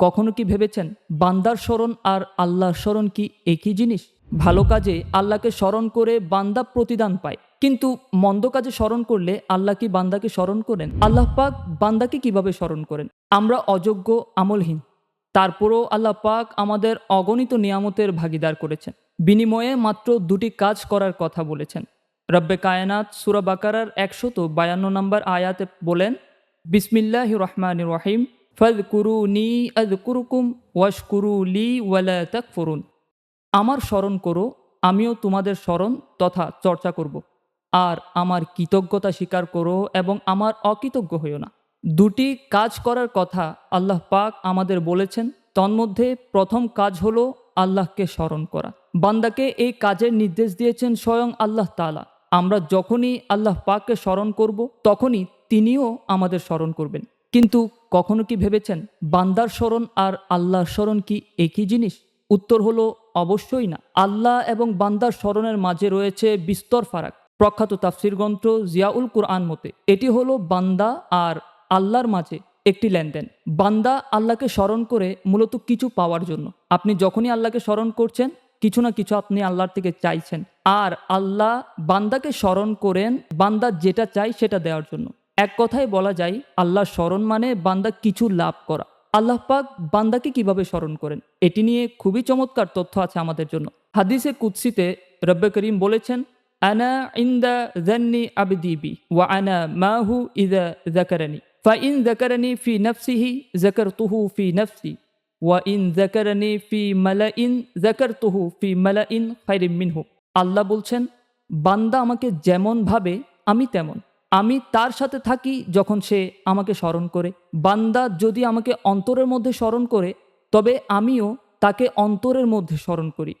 কখনো কি ভেবেছেন বান্দার স্মরণ আর আল্লাহর স্মরণ কি একই জিনিস? ভালো কাজে আল্লাহকে স্মরণ করে বান্দা প্রতিদান পায়। কিন্তু মন্দ কাজে স্মরণ করলে আল্লাহ কি বান্দাকে স্মরণ করেন? আল্লাহ পাক বান্দাকে কীভাবে স্মরণ করেন? আমরা অযোগ্য আমলহীন। তারপরও আল্লাহ পাক আমাদের অগণিত নিয়ামতের ভাগিদার করেছেন। বিনিময়ে মাত্র দুটি কাজ করার কথা বলেছেন। রব্বে কায়নাত সুরা বাকারার একশত বায়ান্ন নম্বর আয়াতে বলেন বিসমিল্লাহ রহমান রহিম। ফদ কুরু নি আদ কুরুকুম ওয়াশ কুরু লি ওয়ালা তাক ফরুন আমার স্মরণ করো, আমিও তোমাদের স্মরণ তথা চর্চা করব। আর আমার কৃতজ্ঞতা স্বীকার করো এবং আমার অকৃতজ্ঞ হইও না। দুটি কাজ করার কথা আল্লাহ পাক আমাদের বলেছেন। তন্মধ্যে প্রথম কাজ হলো আল্লাহকে স্মরণ করা। বান্দাকে এই কাজের নির্দেশ দিয়েছেন স্বয়ং আল্লাহ তালা আমরা যখনই আল্লাহ পাককে স্মরণ করব, তখনই তিনিও আমাদের স্মরণ করবেন। কিন্তু কখনো কি ভেবেছেন বান্দার স্মরণ আর আল্লাহর স্মরণ কি একই জিনিস? উত্তর হলো, অবশ্যই না। আল্লাহ এবং বান্দার স্মরণের মাঝে রয়েছে বিস্তর ফারাক। প্রখ্যাত তাফসির গ্রন্থ জিয়াউল কুরআন মতে, এটি হলো বান্দা আর আল্লাহর মাঝে একটি লেনদেন। বান্দা আল্লাহকে স্মরণ করে মূলত কিছু পাওয়ার জন্য। আপনি যখনই আল্লাহকে স্মরণ করছেন, কিছু না কিছু আপনি আল্লাহর থেকে চাইছেন। আর আল্লাহ বান্দাকে স্মরণ করেন বান্দা যেটা চাই সেটা দেওয়ার জন্য। এক কথায় বলা যায়, আল্লাহ স্মরণ মানে বান্দা কিছু লাভ করা। আল্লাহ পাক বান্দাকে কীভাবে স্মরণ করেন? এটি নিয়ে খুবই চমৎকার তথ্য আছে আমাদের জন্য। হাদিসে কুৎসিতে রব্বে করিম বলেছেন, আনা ইন্দা জান্নি আবদিবি ওয়া আনা মাহু ইদা জাকারানি ফা ইন জাকারানি ফি নফসিহি জাকারতুহু ফি নফসি। ওয়া ইন জাকারানি ফি মালাইন জাকারতুহু ফি মালাইন খাইরিম মিনহু। আল্লাহ বলছেন, বান্দা আমাকে যেমন ভাবে, আমি তেমন। আমি তার সাথে থাকি যখন সে আমাকে স্মরণ করে। বান্দা যদি আমাকে অন্তরের মধ্যে স্মরণ করে, তবে আমিও তাকে অন্তরের মধ্যে স্মরণ করি।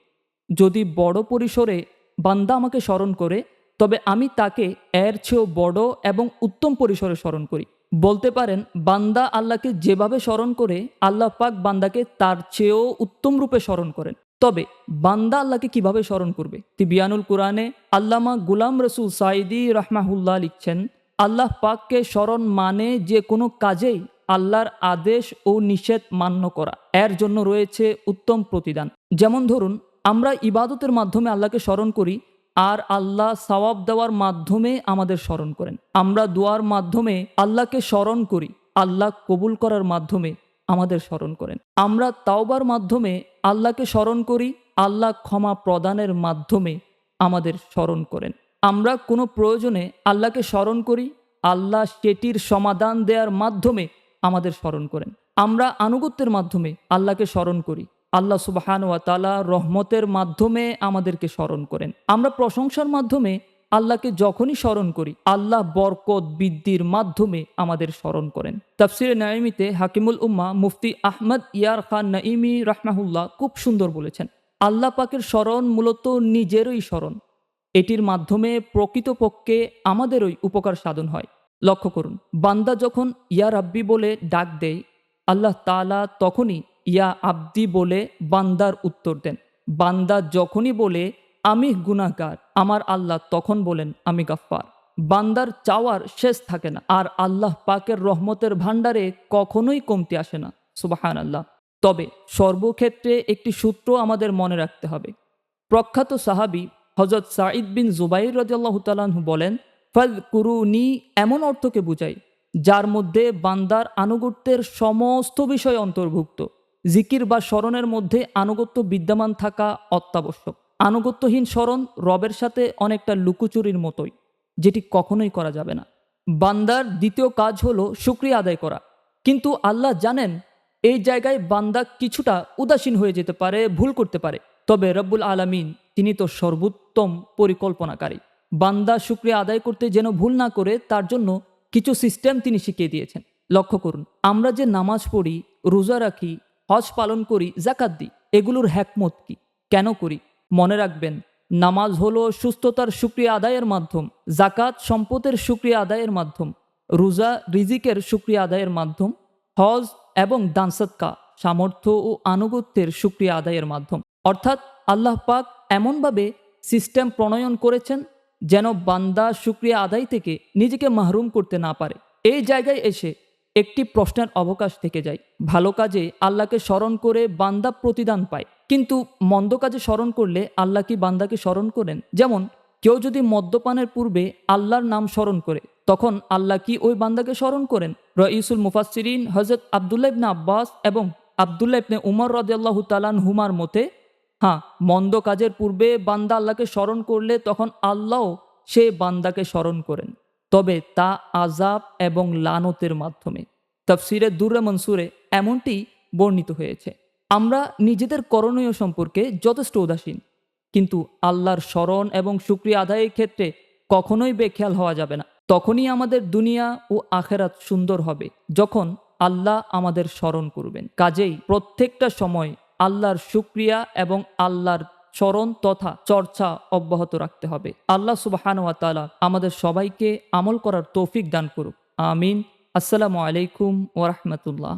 যদি বড় পরিসরে বান্দা আমাকে স্মরণ করে, তবে আমি তাকে এর চেয়েও বড় এবং উত্তম পরিসরে স্মরণ করি। বলতে পারেন, বান্দা আল্লাহকে যেভাবে স্মরণ করে, আল্লাহ পাক বান্দাকে তার চেয়েও উত্তম রূপে স্মরণ করেন। তবে বান্দা আল্লাহকে কীভাবে স্মরণ করবে? তিবিয়ানুল কোরআনে আল্লামা গুলাম রসুল সাইদি রহমাহুল্লাহ লিখছেন, আল্লাহ পাককে স্মরণ মানে যে কোনো কাজেই আল্লাহর আদেশ ও নিষেধ মান্য করা। এর জন্য রয়েছে উত্তম প্রতিদান। যেমন ধরুন, আমরা ইবাদতের মাধ্যমে আল্লাহকে স্মরণ করি আর আল্লাহ সওয়াব দেওয়ার মাধ্যমে আমাদের স্মরণ করেন। আমরা দোয়ার মাধ্যমে আল্লাহকে স্মরণ করি, আল্লাহ কবুল করার মাধ্যমে আমাদের স্মরণ করেন। আমরা তাওবার মাধ্যমে আল্লাহকে স্মরণ করি, আল্লাহ ক্ষমা প্রদানের মাধ্যমে আমাদের স্মরণ করেন। আমরা কোনো প্রয়োজনে আল্লাহকে স্মরণ করি, আল্লাহ সেটির সমাধান দেওয়ার মাধ্যমে আমাদের স্মরণ করেন। আমরা আনুগত্যের মাধ্যমে আল্লাহকে স্মরণ করি, আল্লাহ সুবাহান ওয়া তালা রহমতের মাধ্যমে আমাদেরকে স্মরণ করেন। আমরা প্রশংসার মাধ্যমে আল্লাহকে যখনই স্মরণ করি, আল্লাহ বরকত, বৃদ্ধির মাধ্যমে আমাদের স্মরণ করেন। তাফসিরে নাইমিতে হাকিমুল উম্মা মুফতি আহমদ ইয়ার খান নাইমি রাহমাহুল্লাহ খুব সুন্দর বলেছেন, আল্লাহ পাকের স্মরণ মূলত নিজেরই স্মরণ। এটির মাধ্যমে প্রকৃতপক্ষে আমাদেরই উপকার সাধন হয়। লক্ষ্য করুন, বান্দা যখন ইয়া রাব্বি বলে ডাক দেয়, আল্লাহ তালা তখনই ইয়া আব্দি বলে বান্দার উত্তর দেন। বান্দা যখনই বলে আমি গুনাহগার। আমার আল্লাহ তখন বলেন, আমি গাফফার। বান্দার চাওয়ার শেষ থাকে না। আর আল্লাহ পাকের রহমতের ভাণ্ডারে কখনোই কমতি আসে না। সুবাহান আল্লাহ তবে সর্বক্ষেত্রে একটি সূত্র আমাদের মনে রাখতে হবে। প্রখ্যাত সাহাবি হজরত সাঈদ বিন জুবাইর রাজিয়াল্লাহ তালাহু বলেন ফল কুরুনি এমন অর্থকে বুঝাই যার মধ্যে বান্দার আনুগত্যের সমস্ত বিষয় অন্তর্ভুক্ত। জিকির বা স্মরণের মধ্যে আনুগত্য বিদ্যমান থাকা অত্যাবশ্যক। আনুগত্যহীন স্মরণ রবের সাথে অনেকটা লুকোচুরির মতোই, যেটি কখনোই করা যাবে না। বান্দার দ্বিতীয় কাজ হলো সুক্রিয়া আদায় করা। কিন্তু আল্লাহ জানেন, এই জায়গায় বান্দা কিছুটা উদাসীন হয়ে যেতে পারে, ভুল করতে পারে। তবে রব্বুল আলামিন, তিনি তো সর্বোত্তম পরিকল্পনাকারী। বান্দা শুক্রিয়া আদায় করতে যেন ভুল না করে, তার জন্য কিছু সিস্টেম তিনি শিখিয়ে দিয়েছেন। লক্ষ্য করুন, আমরা যে নামাজ পড়ি, রোজা রাখি, হজ পালন করি জাকাত দিই, এগুলোর হ্যাকমত কি? কেন করি? মনে রাখবেন, নামাজ হলো সুস্থতার সুক্রিয়া আদায়ের মাধ্যম জাকাত সম্পদের সুক্রিয়া আদায়ের মাধ্যম, রোজা রিজিকের সুক্রিয়া আদায়ের মাধ্যম, হজ এবং দানসৎকা সামর্থ্য ও আনুগত্যের সুক্রিয়া আদায়ের মাধ্যম। অর্থাৎ আল্লাহ পাক এমনভাবে সিস্টেম প্রণয়ন করেছেন যেন বান্দা সুক্রিয়া আদায় থেকে নিজেকে মাহরুম করতে না পারে। এই জায়গায় এসে একটি প্রশ্নের অবকাশ থেকে যায়। ভালো কাজে আল্লাহকে স্মরণ করে বান্দা প্রতিদান পায়। কিন্তু মন্দ কাজে স্মরণ করলে আল্লাহ কি বান্দাকে স্মরণ করেন? যেমন, কেউ যদি মদ্যপানের পূর্বে আল্লাহর নাম স্মরণ করে, তখন আল্লাহ কি ওই বান্দাকে স্মরণ করেন? রঈসুল মুফাসসিরিন হজরত আবদুল্লাহ ইবনে আব্বাস এবং আবদুল্লাহ ইবনে উমর রদিয়াল্লাহ তালান হুমার মতে হ্যাঁ মন্দ কাজের পূর্বে বান্দা আল্লাহকে স্মরণ করলে তখন আল্লাহ সে বান্দাকে স্মরণ করেন। তবে তা আজাব এবং লানতের মাধ্যমে। তফসিরে দুর্রে মনসুরে এমনটি বর্ণিত হয়েছে, আমরা নিজেদের করণীয় সম্পর্কে যথেষ্ট উদাসীন, কিন্তু আল্লাহর স্মরণ এবং সুক্রিয়া আদায়ের ক্ষেত্রে কখনোই বেখেয়াল হওয়া যাবে না। তখনই আমাদের দুনিয়া ও আখেরাত সুন্দর হবে, যখন আল্লাহ আমাদের স্মরণ করবেন। কাজেই প্রত্যেকটা সময় আল্লাহর সুক্রিয়া এবং আল্লাহর স্মরণ তথা চর্চা অব্যাহত রাখতে হবে। আল্লাহ সুবাহানুয়া তালা আমাদের সবাইকে আমল করার তৌফিক দান করুক। আমিন। আসসালামু আলাইকুম ওরহমতুল্লাহ